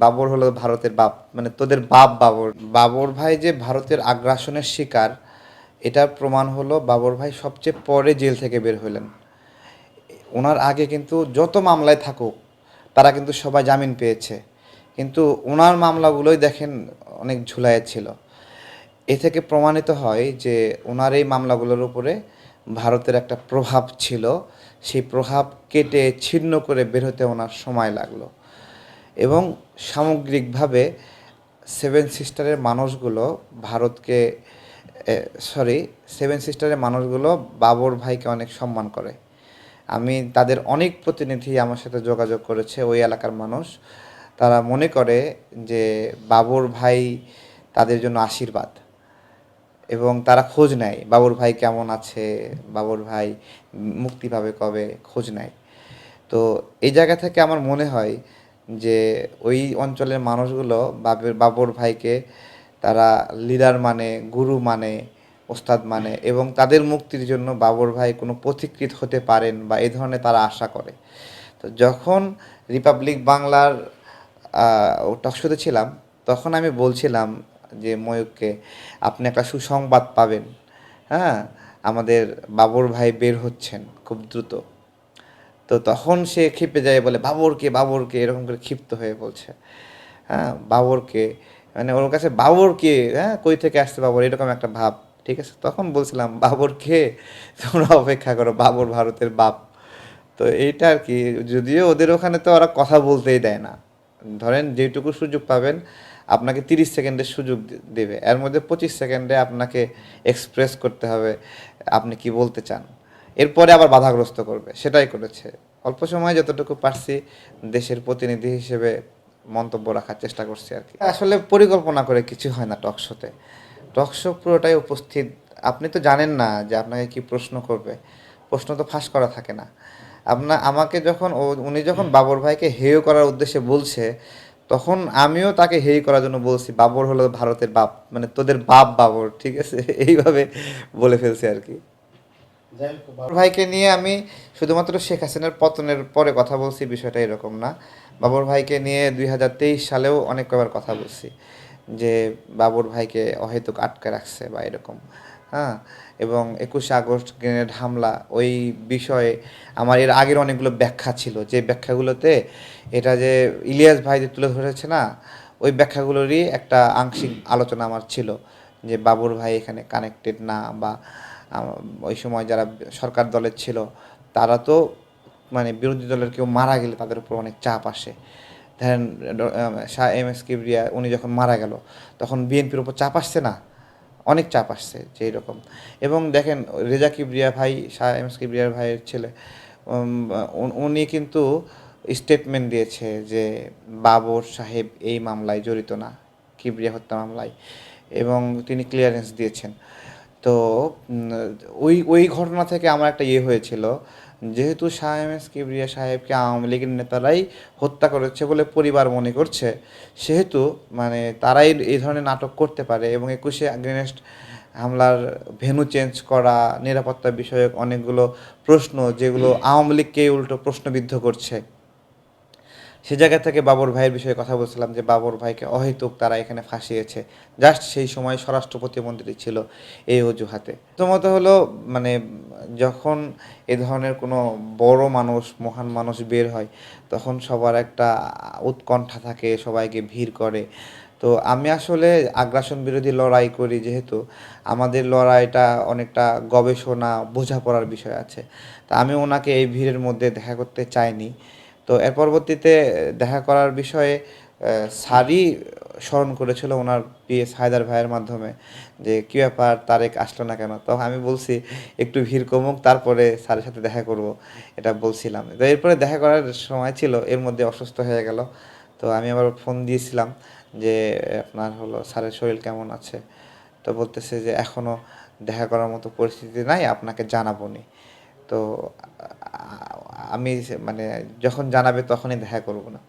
বাবর হলো ভারতের বাপ মানে তোদের বাপ বাবর। বাবর ভাই যে ভারতের আগ্রাসনের শিকার, এটার প্রমাণ হলো বাবর ভাই সবচেয়ে পরে জেল থেকে বের হলেন। ওনার আগে কিন্তু যত মামলায় থাকুক, তারা কিন্তু সবাই জামিন পেয়েছে। কিন্তু ওনার মামলাগুলোই দেখেন অনেক ঝুলাইয়ে ছিল। এ থেকে প্রমাণিত হয় যে ওনার এই মামলাগুলোর উপরে ভারতের একটা প্রভাব ছিল। সেই প্রভাব কেটে ছিন্ন করে বের হতে ওনার সময় লাগল। এবং সামগ্রিকভাবে সেভেন সিস্টারের মানুষগুলো ভারতকে সরি সেভেন সিস্টারের মানুষগুলো বাবর ভাইকে অনেক সম্মান করে। আমি তাদের অনেক প্রতিনিধি আমার সাথে যোগাযোগ করেছে ওই এলাকার মানুষ। তারা মনে করে যে বাবর ভাই তাদের জন্য আশীর্বাদ এবং তারা খোঁজ নেয় বাবুর ভাই কেমন আছে, বাবুর ভাই মুক্তি পাবে কবে, খোঁজ নেয়। তো এই জায়গা থেকে আমার মনে হয় যে ওই অঞ্চলের মানুষগুলো বাবুর বাবর ভাইকে তারা লিডার মানে গুরু মানে ওস্তাদ মানে এবং তাদের মুক্তির জন্য বাবর ভাই কোনো পথিকৃত হতে পারেন বা এই ধরনের তারা আশা করে। তো যখন রিপাবলিক বাংলার টকশোতে ছিলাম, তখন আমি বলছিলাম যে, ময়ূককে, আপনি একটা সুসংবাদ পাবেন। হ্যাঁ? আমাদের বাবর ভাই বের হচ্ছেন খুব দ্রুত। তো তখন সে ক্ষিপে যায়, বলে, বাবরকে বাবরকে, এরকম করে ক্ষিপ্ত হয়ে বলছে। হ্যাঁ বাবরকে মানে ওর কাছে, বাবরকে হ্যাঁ কই থেকে আসছে বাবর? এরকম একটা ভাব, ঠিক আছে? তখন বলছিলাম, বাবরকে, তোমরা অপেক্ষা করো, বাবর ভারতের বাপ। তো এইটা আর কি, যদিও ওদের ওখানে তো ওরা কথা বলতেই দেয় না। ধরেন, যেটুকু সুযোগ পাবেন, আপনাকে তিরিশ সেকেন্ডের সুযোগ দেবে। এর মধ্যে পঁচিশ সেকেন্ডে আপনাকে এক্সপ্রেস করতে হবে, আপনি কি বলতে চান? এরপরে আবার বাধাগ্রস্ত করবে। সেটাই করেছে। অল্প সময় যতটুকু পারছি, দেশের প্রতিনিধি হিসেবে মন্তব্য রাখার চেষ্টা করছি আর কি। আসলে পরিকল্পনা করে কিছু হয় না টক শোতে টক শো পুরোটাই উপস্থিত। আপনি তো জানেন না যে আপনাকে কি প্রশ্ন করবে। প্রশ্ন তো ফাঁস করা থাকে না। আপনার আমাকে যখন ও, উনি যখন বাবর ভাইকে হেয় করার উদ্দেশ্যে বলছে, তখন আমিও তাকে হেয় করার জন্য বলছি, বাবর হলো ভারতের বাপ মানে তোদের বাপ বাবর। ঠিক আছে? এইভাবে বলে ফেলছি আর কি। ভাইকে নিয়ে আমি শুধুমাত্র শেখ হাসিনার পতনের পরে কথা বলছি, বিষয়টা এরকম না। বাবর ভাইকে নিয়ে দুই হাজার তেইশ সালেও অনেক কবার কথা বলছি যে বাবর ভাইকে অহেতুক আটকে রাখছে বা এরকম হ্যাঁ? এবং একুশে আগস্ট গ্রেনেড হামলা, ওই বিষয়ে আমার এর আগের অনেকগুলো ব্যাখ্যা ছিল। যে ব্যাখ্যাগুলোতে এটা যে ইলিয়াস ভাই যে তুলে ধরেছে না, ওই ব্যাখ্যাগুলোরই একটা আংশিক আলোচনা আমার ছিল যে বাবুর ভাই এখানে কানেক্টেড না বা ওই সময় যারা সরকার দলের ছিল, তারা তো মানে বিরোধী দলের কেউ মারা গেলে তাদের উপর অনেক চাপ আসে। ধরেন শাহ এম এস কিবরিয়া, উনি যখন মারা গেল, তখন বিএনপির উপর চাপ আসছে না? অনেক চাপ আসছে যে এরকম। এবং দেখেন, রেজা কিবরিয়া ভাই, শাহ এম এস কিবরিয়ার ভাইয়ের ছেলে উনি কিন্তু স্টেটমেন্ট দিয়েছে যে বাবর সাহেব এই মামলায় জড়িত না, কিবরিয়া হত্যা মামলায়। এবং তিনি ক্লিয়ারেন্স দিয়েছেন। তো ওই ওই ঘটনা থেকে আমার একটা ইয়ে হয়েছিল। যেহেতু শাহ এম এস কিবরিয়া সাহেবকে আওয়ামী লীগের নেতারাই হত্যা করেছে বলে পরিবার মনে করছে সেহেতু মানে তারাই এই ধরনের নাটক করতে পারে এবং একুশে গ্রেনেস্ট হামলার ভেনু চেঞ্জ করা নিরাপত্তা বিষয়ক অনেকগুলো প্রশ্ন যেগুলো আওয়ামী লীগকে উল্টো প্রশ্নবিদ্ধ করছে। সে জায়গা থেকে বাবর ভাইয়ের বিষয়ে কথা বলছিলাম যে বাবর ভাইকে অহেতুক তারা এখানে ফাঁসিয়েছে। জাস্ট সেই সময় স্বরাষ্ট্র প্রতিমন্ত্রী ছিল এই অজুহাতে। প্রথমত হলো মানে যখন এ ধরনের কোনো বড় মানুষ, মহান মানুষ বের হয়, তখন সবার একটা উৎকণ্ঠা থাকে, সবাইকে ভিড় করে। তো আমি আসলে আগ্রাসন বিরোধী লড়াই করি যেহেতু, আমাদের লড়াইটা অনেকটা গবেষণা, বোঝাপড়ার বিষয় আছে। তা আমি ওনাকে এই ভিড়ের মধ্যে দেখা করতে চাইনি। তো এর পরবর্তীতে দেখা করার বিষয়ে স্যারই স্মরণ করেছিল ওনার পিএস হায়দার ভাইয়ের মাধ্যমে যে, কী ব্যাপার, তারেক আসলো না কেন? তো আমি বলছি, একটু ভিড় কমুক, তারপরে স্যারের সাথে দেখা করব। এটা বলছিলাম। তো এরপরে দেখা করার সময় ছিল, এর মধ্যে অসুস্থ হয়ে গেল। তো আমি আবার ফোন দিয়েছিলাম যে, আপনার হলো স্যারের শরীর কেমন আছে? তো বলতেছে যে এখনও দেখা করার মতো পরিস্থিতি নাই, আপনাকে জানাব নি। তো আমি মানে যখন জানাবে তখনই দেখা করব না।